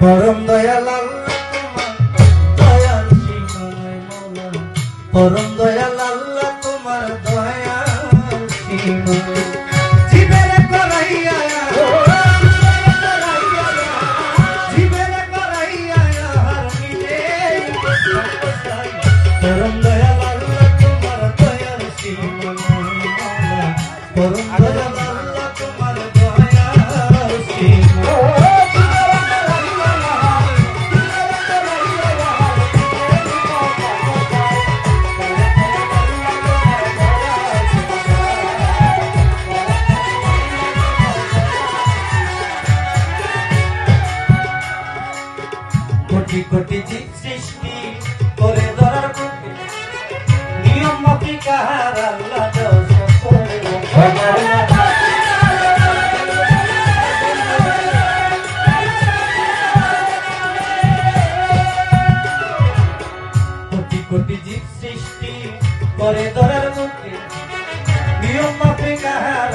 পরম দয়াল দয়াল পরম দয়াল তোমার দয়াল কোটি জীব সৃষ্টি করে ধরার বুকে। নিয়ম মতি কাহার আল্লাহ কোটি কোটি জীব সৃষ্টি করে ধরার বুকে। নিয়ম মতি কাহার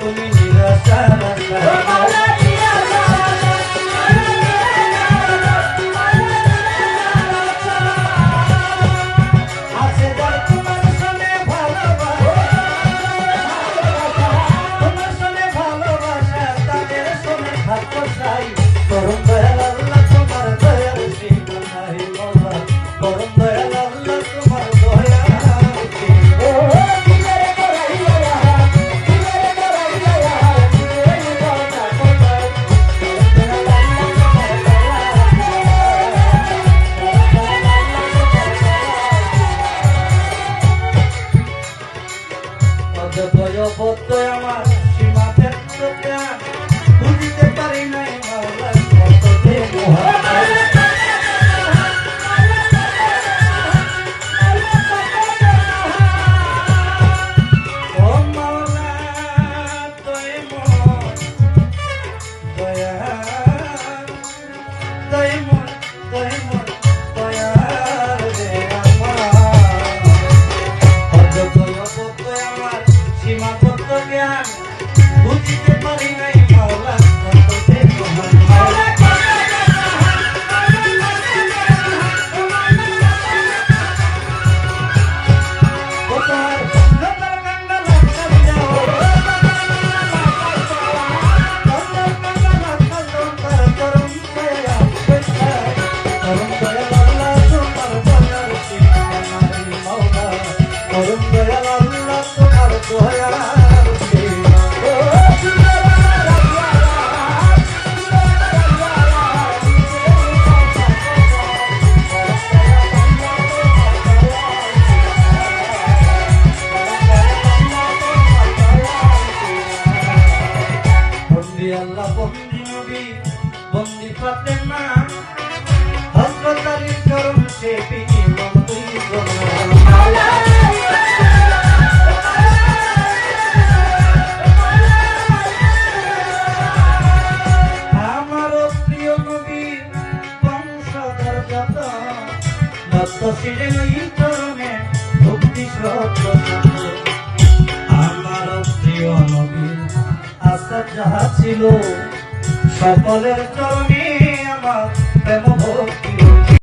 तुम्ही निराशा Oh. আমার প্রিয় নবী আশা যাহা ছিল সকলের চরণে আমার